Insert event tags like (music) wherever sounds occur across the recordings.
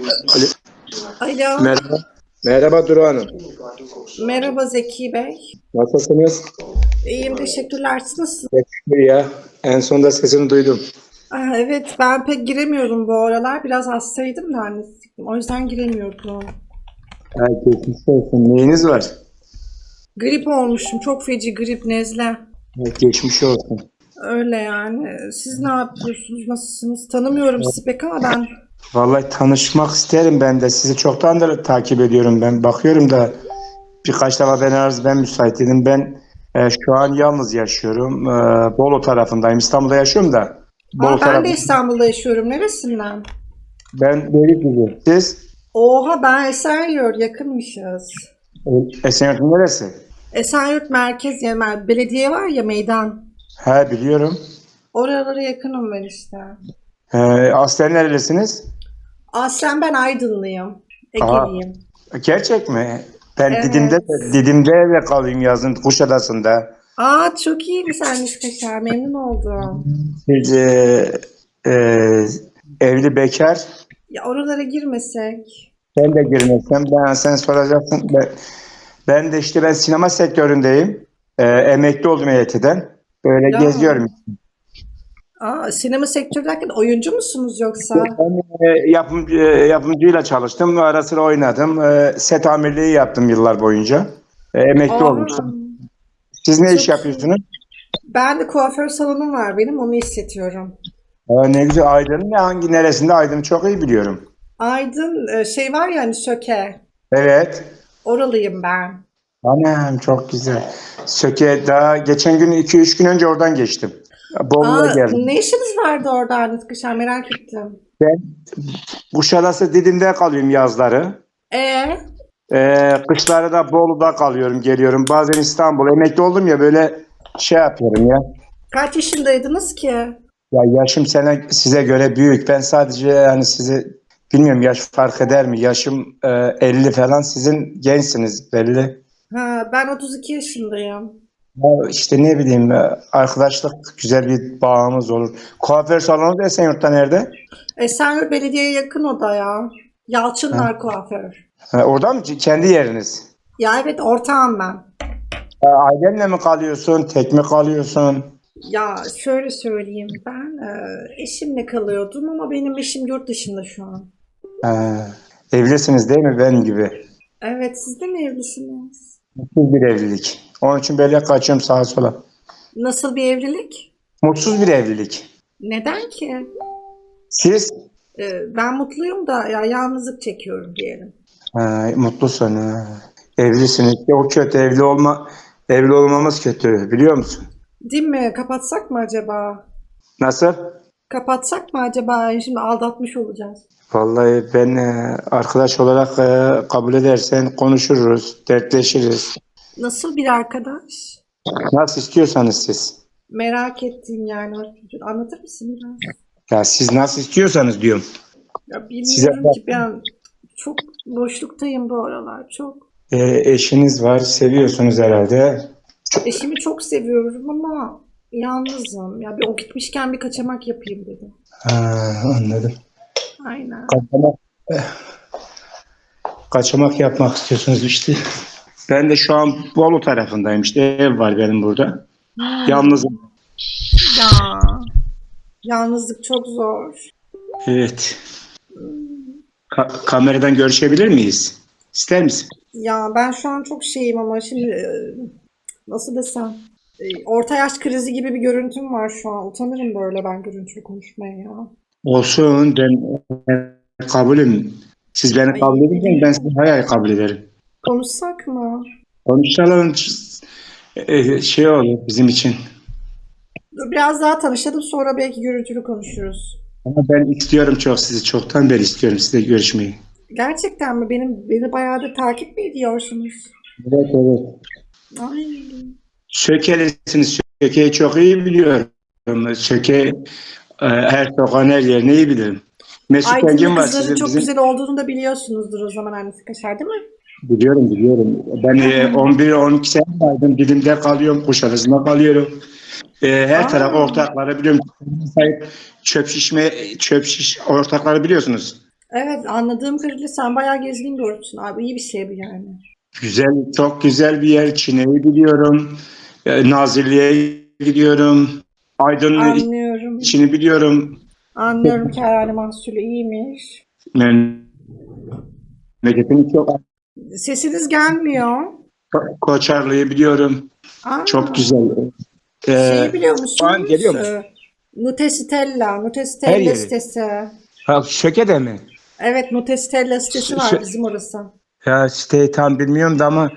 Alo. Alo. Merhaba. Merhaba Duru Hanım. Merhaba Zeki Bey. Nasılsınız? İyiyim teşekkürler. Siz nasılsınız? Teşekkür ya. En sonunda sesini duydum. Aa, evet ben pek giremiyorum bu aralar. Biraz hastaydım da annesiydim. O yüzden giremiyordum. Geçmiş olsun. Neyiniz var? Grip olmuşum. Çok feci grip, nezle. Ha, geçmiş olsun. Öyle yani. Siz ne yapıyorsunuz? Nasılsınız? Tanımıyorum sizi pek ama ben Vallahi tanışmak isterim ben de. Sizi çoktandır takip ediyorum ben. Bakıyorum da birkaç defa ben arz ben müsait dedim. Ben e, şu an yalnız yaşıyorum. E, Bolu tarafındayım. İstanbul'da yaşıyorum da. Bolu Aa, ben tarafı- de İstanbul'da yaşıyorum. Neresinden? Ben Beylikdüzü. Siz? Oha ben Esenyurt. Yakınmışız. E, Esenyurt'un neresi? Esenyurt merkez yani belediye var ya meydan. He biliyorum. Oralara yakınım ben işte. E, aslen nerelisiniz? Aslen ben Aydınlıyım. Ege'liyim. Gerçek mi? Ben Evet. Didim'de Didim'de de kalayım yazın Kuşadası'nda. Aa çok iyi bir senmiş Kaşar. Memnun oldum. Siz e, e, evli bekar. Ya oralara girmesek. Sen de girmesen ben sen soracaksın. Ben, ben de işte ben sinema sektöründeyim. E, emekli oldum EYT'den. Böyle Ya. geziyorum. Aa sinema sektörü derken oyuncu musunuz yoksa? Ben e, yapımcı, e, yapımcıyla çalıştım. Ara sıra oynadım. E, set amirliği yaptım yıllar boyunca. E, emekli Aa, olmuştum. Siz ne Çok iş yapıyorsunuz? ben de kuaför salonum var benim onu işletiyorum. Aa, ne güzel. Aydın ne hangi neresinde Aydın'ı çok iyi biliyorum. Aydın e, şey var ya hani Söke. Evet. Oralıyım ben. Anam çok güzel. Söke daha geçen gün 2-3 gün önce oradan geçtim. Bolu'ya geldim. ne işiniz vardı orada Arnavut Kaşar merak ettim. Ben Kuşadası Didim'de kalıyorum yazları. Ee, Ee, kışları da Bolu'da kalıyorum geliyorum. Bazen İstanbul. Emekli oldum ya böyle şey yapıyorum ya. kaç yaşındaydınız ki? Ya yaşım sana, size göre büyük. Ben sadece yani sizi bilmiyorum yaş fark eder mi? Yaşım e, 50 falan. Sizin gençsiniz belli. Ha, ben 32 yaşındayım. Ya işte ne bileyim e, arkadaşlık güzel bir bağımız olur. Kuaför salonu da Esenyurt'ta nerede? Esenyurt Belediye'ye yakın o da ya. Yalçınlar kuaför. Ha, orada mı? Kendi yeriniz. Ya evet ortağım ben. Ha, ailenle mi kalıyorsun? Tek mi kalıyorsun? Ya şöyle söyleyeyim ben e, eşimle kalıyordum ama benim eşim yurt dışında şu an. Ha, evlisiniz değil mi benim gibi? Evet siz de mi evlisiniz? Mutsuz bir evlilik. Onun için böyle kaçıyorum sağa sola. Nasıl bir evlilik? Mutsuz bir evlilik. Neden ki? Siz E, ben mutluyum da ya yalnızlık çekiyorum diyelim. ha, mutlusun. Ha. Evlisiniz. O kötü evli olma evli olmamız kötü biliyor musun? Değil mi? Kapatsak mı acaba? Nasıl? Kapatsak mı acaba? Şimdi aldatmış olacağız. Vallahi ben e, arkadaş olarak e, kabul edersen konuşuruz, dertleşiriz. Nasıl bir arkadaş? Nasıl istiyorsanız siz. Merak ettiğim yani. Anlatır mısın biraz? Ya siz nasıl istiyorsanız diyorum. Ya Size bilmiyorum ki ben çok boşluktayım bu aralar. Çok. E, eşiniz var, seviyorsunuz herhalde. Eşimi çok seviyorum ama yalnızım. Ya bir o gitmişken bir kaçamak yapayım dedim. Ha, anladım. Aynen. Kaçamak, kaçamak yapmak istiyorsunuz işte. Ben de şu an Bolu tarafındayım işte ev var benim burada. Yalnızım. Ya. Yalnızlık çok zor. Evet. Ka- kameradan görüşebilir miyiz? İster misin? Ya ben şu an çok şeyim ama şimdi e, nasıl desem orta yaş krizi gibi bir görüntüm var şu an. Utanırım böyle ben görüntülü konuşmaya ya. Olsun ben kabulüm. Siz beni kabul edin ben sizi hayal kabul ederim. Konuşsak mı? Konuşalım eh, şey olur bizim için. Biraz daha tanışalım sonra belki görüntülü konuşuruz. Ama ben istiyorum çok sizi. Çoktan beri istiyorum sizle görüşmeyi. Gerçekten mi? Benim beni bayağı da takip mi ediyorsunuz? Evet evet. Ay. Sökelisiniz. Söke'yi çok iyi biliyorum. Söke e, her sokağın her yerini iyi bilirim. Mesut Aydın'da Engin var kızların sizin çok bizim. güzel olduğunu da biliyorsunuzdur o zaman annesi Kaşar değil mi? Biliyorum biliyorum. Ben e, 11-12 sene vardım. Dilimde kalıyorum. Kuşadası'nda kalıyorum. E, her Aa. taraf ortakları biliyorum. Çöp şişme, çöp şiş ortakları biliyorsunuz. Evet anladığım kadarıyla sen bayağı gezgin görmüşsün abi. İyi bir şey bu yani. Güzel, çok güzel bir yer. Çine'yi biliyorum. E, Nazilli'ye gidiyorum. Aydın'ın Anlıyorum. içini biliyorum. Anlıyorum ki herhalde mahsulü iyiymiş. Memleketin çok Sesiniz gelmiyor. Koçarlı'yı biliyorum. Aa, Çok güzel. Ee, Şeyi biliyor musunuz? şu an geliyor mu? Ee, Nutestella. Her Nutestella yeri. sitesi. ha, Şöke'de mi? Evet Nutestella sitesi Şu- var şu- bizim orası. Ya siteyi tam bilmiyorum da ama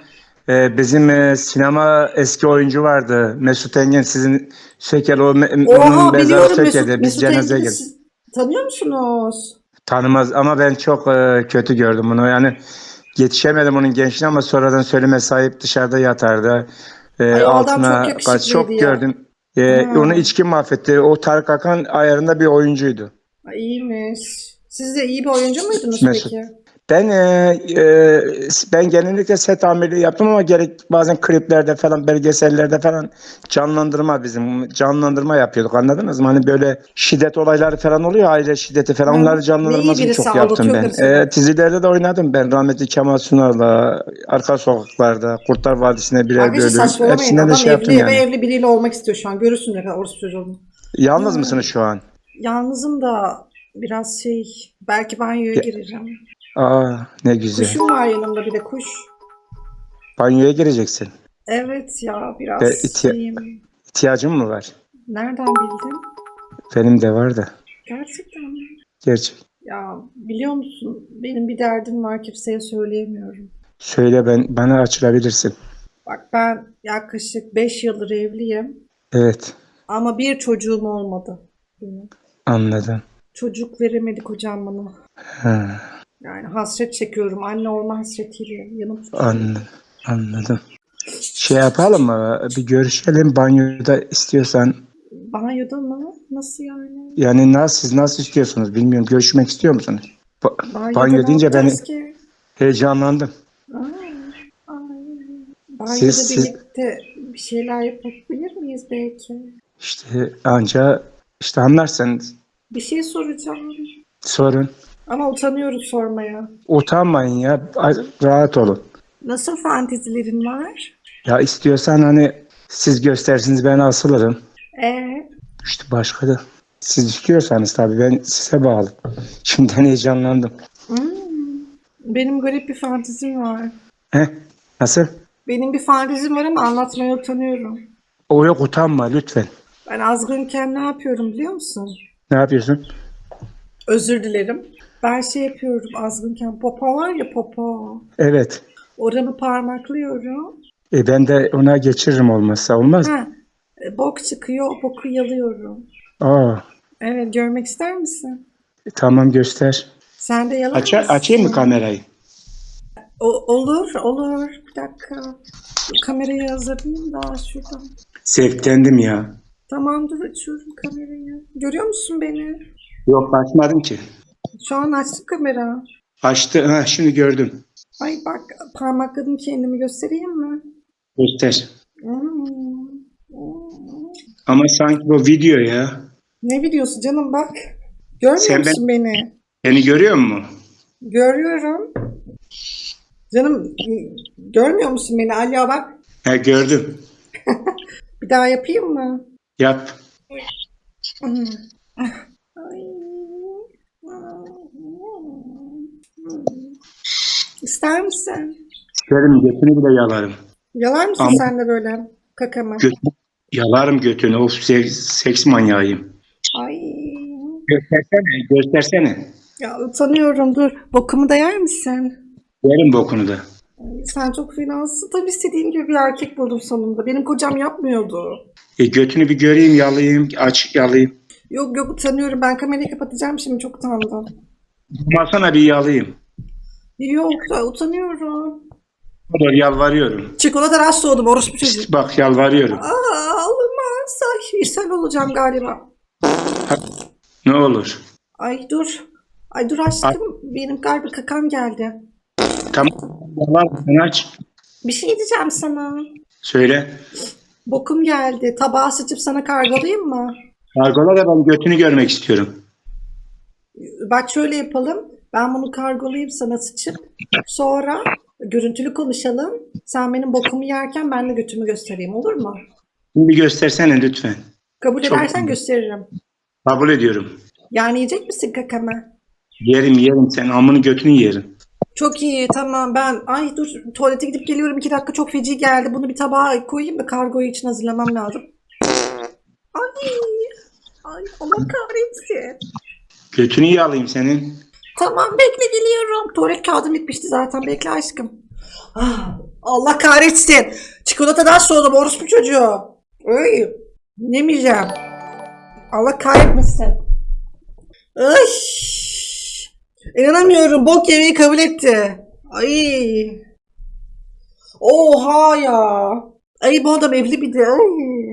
e, bizim e, sinema eski oyuncu vardı. Mesut Engin sizin Şeker o me- onun mezarı Şeker'de. Biz cenazeye Engin'i geldik. siz tanıyor musunuz? Tanımaz ama ben çok e, kötü gördüm bunu. Yani yetişemedim onun gençliğine ama sonradan söyleme sahip dışarıda yatardı. E, Ay, o adam altına çok çok ya. gördüm. E, onu içki mahvetti. O Tarık Akan ayarında bir oyuncuydu. Ay, iyiymiş. Siz de iyi bir oyuncu muydunuz Mesut. peki? Ben e, e, ben genellikle set amirliği yaptım ama gerek bazen kliplerde falan belgesellerde falan canlandırma bizim canlandırma yapıyorduk anladınız mı? Hani böyle şiddet olayları falan oluyor aile şiddeti falan Hı. onları canlandırmasını çok yaptım ben. E, dizilerde de oynadım ben rahmetli Kemal Sunal'la Arka Sokaklar'da Kurtlar Vadisi'ne birer bölüm saçmalamayın. hepsinde Adam de şey yaptım evli yani. evli biriyle olmak istiyor şu an. Görürsün ne kadar orası çocuğunu. Yalnız Hı. mısınız şu an? Yalnızım da biraz şey belki banyoya Ya- gireceğim. Aa ne güzel. Kuşum var yanımda bir de kuş. Banyoya gireceksin. Evet ya biraz E, ihtiya- şeyim. İhtiyacın mı var? Nereden bildin? Benim de var da. Gerçekten mi? Gerçek. Ya biliyor musun benim bir derdim var kimseye söyleyemiyorum. Söyle ben bana açılabilirsin. Bak ben yaklaşık 5 yıldır evliyim Evet, ama bir çocuğum olmadı. Benim. anladım. Çocuk veremedi kocam bana. Ha, Yani hasret çekiyorum. Anne olma hasretiyle yanım tutuyor. anladım. Anladım. Şey yapalım mı? Bir görüşelim banyoda istiyorsan. Banyoda mı? Nasıl yani? Yani nasıl siz nasıl istiyorsunuz bilmiyorum. Görüşmek istiyor musunuz? Ba- banyo ne deyince ben ki? heyecanlandım. Ay, ay. Banyoda Siz- siz- birlikte bir şeyler yapabilir miyiz belki? İşte anca işte anlarsanız Bir şey soracağım. sorun. Ama utanıyorum sormaya. Utanmayın ya. Rahat olun. Nasıl fantezilerin var? Ya istiyorsan hani siz göstersiniz ben asılırım. Ee, İşte başka da. Siz istiyorsanız tabii ben size bağlı. Şimdiden heyecanlandım. hmm. Benim garip bir fantezim var. Heh, nasıl? Benim bir fantezim var ama anlatmaya utanıyorum. O yok utanma lütfen. Ben azgınken ne yapıyorum biliyor musun? Ne yapıyorsun? Özür dilerim. Ben şey yapıyorum azgınken. Popo var ya popo. Evet. Oramı parmaklıyorum. E ben de ona geçiririm olmazsa olmaz. Ha, e, bok çıkıyor. O boku yalıyorum. Aa, Evet görmek ister misin? e, tamam göster. Sen de yalar Aça, mısın? açayım mı kamerayı? O- olur olur. Bir dakika. Kamerayı hazırlayayım daha şuradan. Sevklendim ya. Tamamdır açıyorum kamerayı. Görüyor musun beni? Yok açmadım ki. Şu an açtım kamera. Açtı. Ha, şimdi gördüm. Ay bak parmakladım kendimi göstereyim mi? Göster. Hmm. Hmm. Ama sanki bu video ya. Ne videosu canım bak. Görmüyor Sen ben- musun beni? Beni görüyor musun? Görüyorum. Canım görmüyor musun beni? Alo bak. He gördüm. (laughs) Bir daha yapayım mı? Yap. Hmm. Ay. İster misin? Gördüm götünü bile yalarım. Yalar mısın Ama- sen de böyle kakamı? Göt, yalarım götünü. Of seks, seks manyağıyım. Ay. Göstersene. Göstersene. Ya utanıyorum dur. Bokumu da yer misin? Yerim bokunu da. Ay, Sen çok fenasın. Tabii istediğim gibi bir erkek buldum sonunda. Benim kocam yapmıyordu. E, götünü bir göreyim yalayayım. Aç yalayayım. Yok yok utanıyorum. Ben kamerayı kapatacağım şimdi. Çok utandım. Masana bir yalayayım. Yok utanıyorum. Olur yalvarıyorum. Çikolata rast soğudum orospu çocuğu. İşte bak yalvarıyorum. Aa olmaz. Ay ishal olacağım galiba. Ne olur. Ay dur. Ay dur aşkım. Benim galiba kakam geldi. Tamam. Yalar sen aç. Bir şey diyeceğim sana. Söyle. Bokum geldi. Tabağı sıçıp sana kargalayayım mı? Kargola da ben götünü görmek istiyorum. Bak şöyle yapalım. Ben bunu kargolayayım sana sıçıp. Sonra görüntülü konuşalım. Sen benim bokumu yerken ben de götümü göstereyim olur mu? Bir göstersene lütfen. Kabul Çok edersen gösteririm. Kabul ediyorum. Yani yiyecek misin kakamı? Yerim yerim sen amını götünü yerim. Çok iyi tamam ben ay dur tuvalete gidip geliyorum iki dakika çok feci geldi bunu bir tabağa koyayım da kargoyu için hazırlamam lazım. Ay ay Allah kahretsin. Götünü yağlayayım senin. Tamam bekle geliyorum. Tuvalet kağıdım bitmişti zaten bekle aşkım. Ah, Allah kahretsin. Çikolatadan soğudum orospu çocuğu. Ay yemeyeceğim. Allah kahretmesin. Ay. İnanamıyorum. Bok yemeği kabul etti. Ay. Oha ya. Ay bu adam evli bir de. Ay.